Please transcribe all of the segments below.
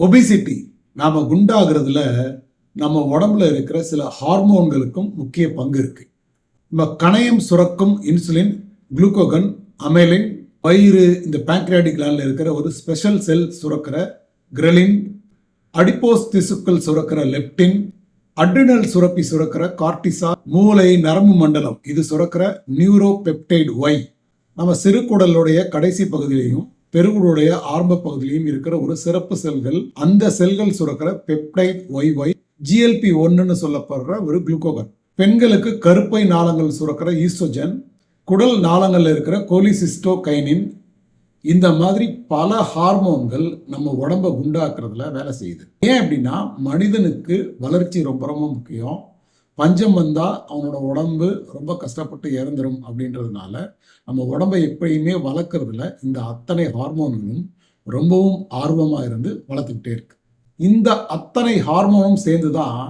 Obesity நாம் குண்டாகிறதுல நம்ம உடம்புல இருக்கிற சில ஹார்மோன்களுக்கும் முக்கிய பங்கு இருக்கு. நம்ம கணையம் சுரக்கும் இன்சுலின் குளுக்கோகன் அமைலின் வயிறு இந்த பேங்க்ரியாட்டிக் கிளாண்டில் இருக்கிற ஒரு ஸ்பெஷல் செல் சுரக்கிற கிரலின் அடிப்போஸ் திசுக்கள் சுரக்கிற லெப்டின் அட்ரினல் சுரப்பி சுரக்கிற கார்டிசா மூளை நரம்பு மண்டலம் இது சுரக்கிற நியூரோபெப்டைடு ஒய் நம்ம சிறுகுடலுடைய கடைசி பகுதியிலையும் பெருங்குடைய ஆரம்ப பகுதியிலையும் இருக்கிற ஒரு சிறப்பு செல்கள். அந்த செல்கள் சுரக்கிற பெப்டைட் ஒய் ஒய் ஜிஎல்பி ஒன்னுன்னு சொல்லப்படுற ஒரு குளுக்கோகன். பெண்களுக்கு கருப்பை நாளங்கள் சுரக்கிற ஈஸ்ட்ரோஜன் குடல் நாளங்களில் இருக்கிற கோலிசிஸ்டோகைனின் இந்த மாதிரி பல ஹார்மோன்கள் நம்ம உடம்ப குண்டாக்குறதுல வேலை செய்யுது. ஏன் அப்படின்னா மனிதனுக்கு வளர்ச்சி ரொம்ப ரொம்ப முக்கியம். பஞ்சம் வந்தால் அவனோட உடம்பு ரொம்ப கஷ்டப்பட்டு இறந்துடும் அப்படின்றதுனால நம்ம உடம்பை எப்பயுமே வளர்க்குறதுல இந்த அத்தனை ஹார்மோன்களும் ரொம்பவும் ஆர்வமாக இருந்து வளர்த்துக்கிட்டே இருக்கு. இந்த அத்தனை ஹார்மோனும் சேர்ந்து தான்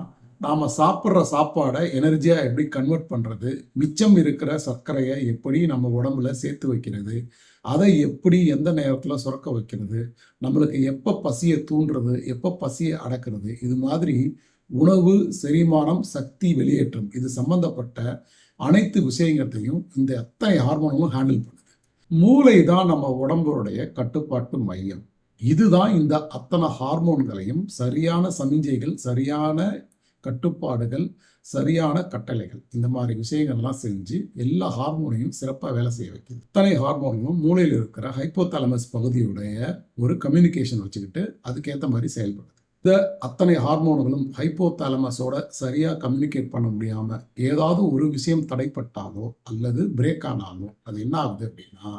நாம் சாப்பிட்ற சாப்பாடை எனர்ஜியாக எப்படி கன்வெர்ட் பண்ணுறது மிச்சம் இருக்கிற சர்க்கரையை எப்படி நம்ம உடம்புல சேர்த்து வைக்கிறது அதை எப்படி எந்த நேரத்தில் சுரக்க வைக்கிறது நம்மளுக்கு எப்போ பசியை தூண்டுறது எப்போ பசியை அடக்கிறது இது மாதிரி உணவு செரிமானம் சக்தி வெளியேற்றம். இது சம்பந்தப்பட்ட அனைத்து விஷயங்களையும் இந்த அத்தனை ஹார்மோன்களும் ஹேண்டில் பண்ணுது. மூளை தான் நம்ம உடம்புடைய கட்டுப்பாட்டு மையம். இதுதான் இந்த அத்தனை ஹார்மோன்களையும் சரியான சமிஞ்சைகள் சரியான கட்டுப்பாடுகள் சரியான கட்டளைகள். இந்த மாதிரி விஷயங்கள்லாம் செஞ்சு எல்லா ஹார்மோனையும் சிறப்பாக வேலை செய்ய வைக்குது. இத்தனை ஹார்மோன்களும் மூளையில் இருக்கிற ஹைப்போதாலமஸ் பகுதியுடைய ஒரு கம்யூனிகேஷன் வச்சுக்கிட்டு அதுக்கேற்ற மாதிரி செயல்படுது. இந்த அத்தனை ஹார்மோன்களும் ஹைப்போதாலமஸோட சரியாக கம்யூனிகேட் பண்ண முடியாமல் ஏதாவது ஒரு விஷயம் தடைப்பட்டாலோ அல்லது பிரேக் ஆனாலோ அது என்ன ஆகுது அப்படின்னா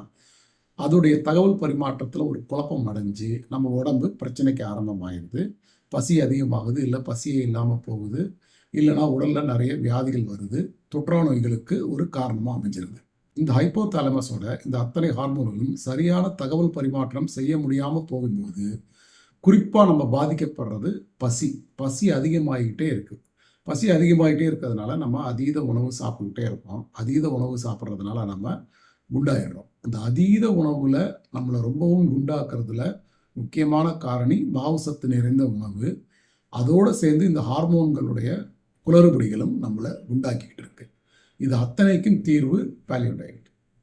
அதோடைய தகவல் பரிமாற்றத்தில் ஒரு குழப்பம் அடைஞ்சு நம்ம உடம்பு பிரச்சனைக்கு ஆரம்பமாயிடுது. பசி அதிகமாகுது இல்லை பசியே இல்லாமல் போகுது இல்லைனா உடலில் நிறைய வியாதிகள் வருது தொற்றா நோய்களுக்கு ஒரு காரணமாக அமைஞ்சிருது. இந்த ஹைப்போதாலமஸோட இந்த அத்தனை ஹார்மோன்களும் சரியான தகவல் பரிமாற்றம் செய்ய முடியாமல் போகும்போது குறிப்பாக நம்ம பாதிக்கப்படுறது பசி. பசி அதிகமாகிக்கிட்டே இருக்குது பசி அதிகமாகிட்டே இருக்கிறதுனால நம்ம அதீத உணவு சாப்பிட்டுக்கிட்டே இருப்போம். அதீத உணவு சாப்பிட்றதுனால நம்ம குண்டாயிடுறோம். இந்த அதீத உணவில் நம்மளை ரொம்பவும் குண்டாக்குறதுல முக்கியமான காரணி மாவுசத்து நிறைந்த உணவு. அதோடு சேர்ந்து இந்த ஹார்மோன்களுடைய குளறுபடிகளும் நம்மளை உண்டாக்கிக்கிட்டு இருக்கு. இது அத்தனைக்கும் தீர்வு பேலியோ டயட்